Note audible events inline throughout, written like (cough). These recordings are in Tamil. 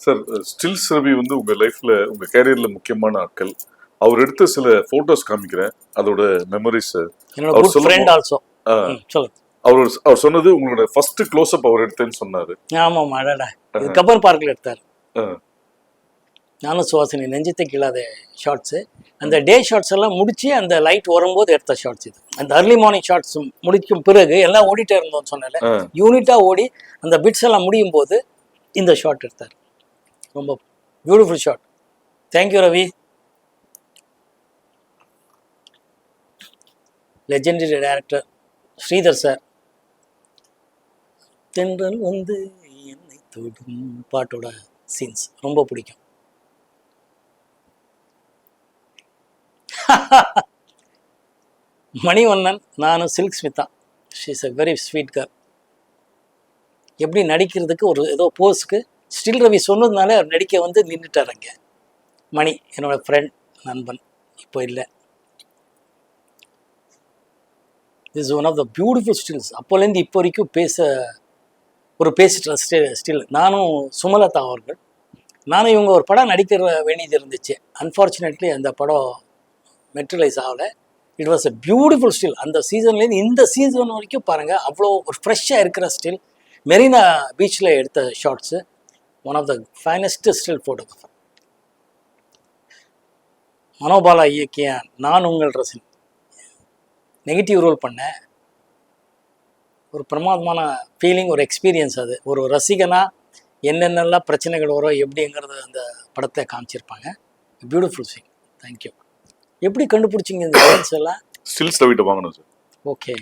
சார் ஸ்டில்ஸ் ரவி வந்து உங்க லைஃப்ல உங்க கேரியர்ல முக்கியமான ஆட்கள். அவர் எடுத்த சில போட்டோஸ் காமிக்கிறேன். அதோட மெமரிஸ் அவர் சொல்லுங்க. அவர் அவர் சொன்னது உங்களோட ஃபர்ஸ்ட் க்ளோஸ் அப் அவர் எடுத்தேன்னு சொன்னாரு. ஆமாம் அடடா. இது கபர் பார்க்கில் எடுத்தார். நானும் சுவாசினி நெஞ்சத்தை கிளாத ஷார்ட்ஸு அந்த டே ஷார்ட்ஸ் எல்லாம் முடிச்சு அந்த லைட் வரும்போது எடுத்த ஷார்ட்ஸ் இது. அந்த அர்லி மார்னிங் ஷார்ட்ஸ் முடிக்கும் பிறகு எல்லாம் ஓடிட்டே இருந்தோம்னு சொன்னேன்ல. ஆ. யூனிட்டாக ஓடி அந்த பிட்ஸ் எல்லாம் முடியும் போது இந்த ஷாட் எடுத்தார். ரொம்ப beautiful shot thank you Ravi legendary director Sridhar sir Thendral Vandhu Ennai தொடும் பாட்டோட சீன்ஸ் ரொம்ப பிடிக்கும். (laughs) மணிவண்ணன் நானும் Silk Smitha she's a very sweet girl எப்படி நடிக்கிறதுக்கு ஒரு ஏதோ போஸ்க்கு ஸ்டில் ரவி சொன்னதுனால அவர் நடிக்க வந்து நின்றுட்டார் அங்கே. மணி என்னோடய ஃப்ரெண்ட் நண்பன். இப்போ இல்லை. Is one of the beautiful stills அப்போலேருந்து இப்போ வரைக்கும் பேச ஒரு பேசிட்டு ஸ்டில் ஸ்டில் நானும் சுமலதா அவர்கள். நானும் இவங்க ஒரு படம் நடிக்கிற வேண்டியது இருந்துச்சு. அன்ஃபார்ச்சுனேட்லி அந்த படம் மெட்ரலைஸ் ஆகலை. It was a beautiful still அந்த சீசன்லேருந்து இந்த சீசன் வரைக்கும் பாருங்கள் அவ்வளோ ஒரு ஃப்ரெஷ்ஷாக இருக்கிற ஸ்டில் மெரினா பீச்சில் எடுத்த shots one of the finest still photographer Manobala இயக்கிய நான் உங்கள் ரசின் நெகட்டிவ் ரோல் பண்ணேன் ஒரு பிரமாதமான ஃபீலிங் ஒரு எக்ஸ்பீரியன்ஸ் அது. ஒரு ரசிகனா என்னென்னலாம் பிரச்சனைகள் வரும் எப்படிங்கிறது அந்த படத்தை காமிச்சிருப்பாங்க. பியூட்டிஃபுல் சீன் தேங்க்யூ எப்படி கண்டுபிடிச்சிங்க இந்த வேர்ட்ஸ் எல்லாம்? ஸ்டில்ஸ் ரவிட்ட வாங்கணும் சார் ஓகே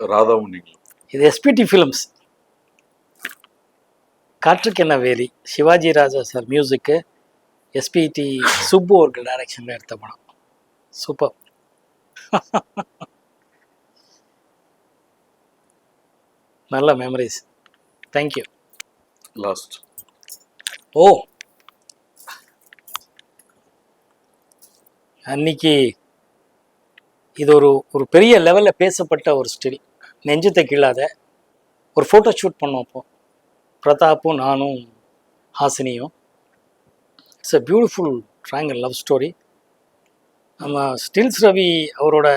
ராதாவும் நீங்களும். இது எஸ்பிடி ஃபிலிம்ஸ் காற்றுக்கு என்ன வேலி? சிவாஜி ராஜா சார் மியூசிக்கு எஸ்பிடி சுப்பு அவர்கள் டைரக்ஷனில் எடுத்த படம். சூப்பர் நல்ல மெமரிஸ் தேங்க்யூ லாஸ்ட் ஓ! அன்னைக்கு இது ஒரு ஒரு பெரிய லெவலில் பேசப்பட்ட ஒரு ஸ்டில் நெஞ்சத்தை கிள்ளாத ஒரு ஃபோட்டோ ஷூட் பண்ணோம் அப்போ. பிரதாப்பும் நானும் ஹாசினியும். It's a beautiful tranquil love story நம்ம ஸ்டில்ஸ் ரவி அவரோட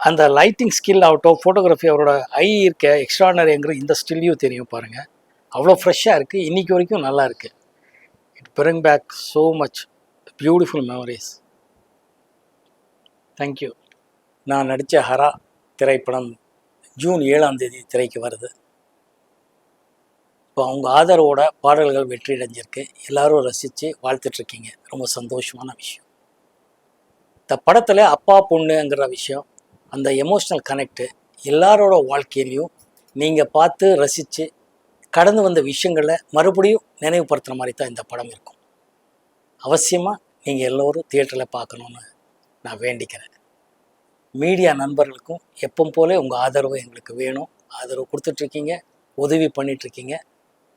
அந்த லைட்டிங் ஸ்கில் ஆகட்டும் ஃபோட்டோகிராஃபி அவரோட ஐ இருக்க எக்ஸ்ட்ரானரிங்கிற இந்த ஸ்டில்லையும் தெரியும் பாருங்கள் அவ்வளோ ஃப்ரெஷ்ஷாக இருக்குது இன்றைக்கி வரைக்கும் நல்லா இருக்குது it bring back so much beautiful memories thank you நான் நடித்த ஹரா திரைப்படம் ஜூன் ஏழாம் தேதி திரைக்கு வருது. இப்போ அவங்க ஆதரவோட பாடல்கள் வெற்றி அடைஞ்சிருக்கு. எல்லாரும் ரசித்து வாழ்த்துட்ருக்கீங்க. ரொம்ப சந்தோஷமான விஷயம். இந்த படத்தில் அப்பா பொண்ணுங்கிற விஷயம் அந்த எமோஷ்னல் கனெக்டு எல்லாரோட வாழ்க்கையிலையும் நீங்கள் பார்த்து ரசித்து கடந்து வந்த விஷயங்களை மறுபடியும் நினைவுபடுத்துகிற மாதிரி தான் இந்த படம் இருக்கும். அவசியமாக நீங்கள் எல்லோரும் தியேட்டரில் பார்க்கணுன்னு நான் வேண்டிக்கிறேன். மீடியா நண்பர்களுக்கும் எப்பவும் போல உங்கள் ஆதரவு எங்களுக்கு வேணும். ஆதரவு கொடுத்துட்ருக்கீங்க. உதவி பண்ணிகிட்ருக்கீங்க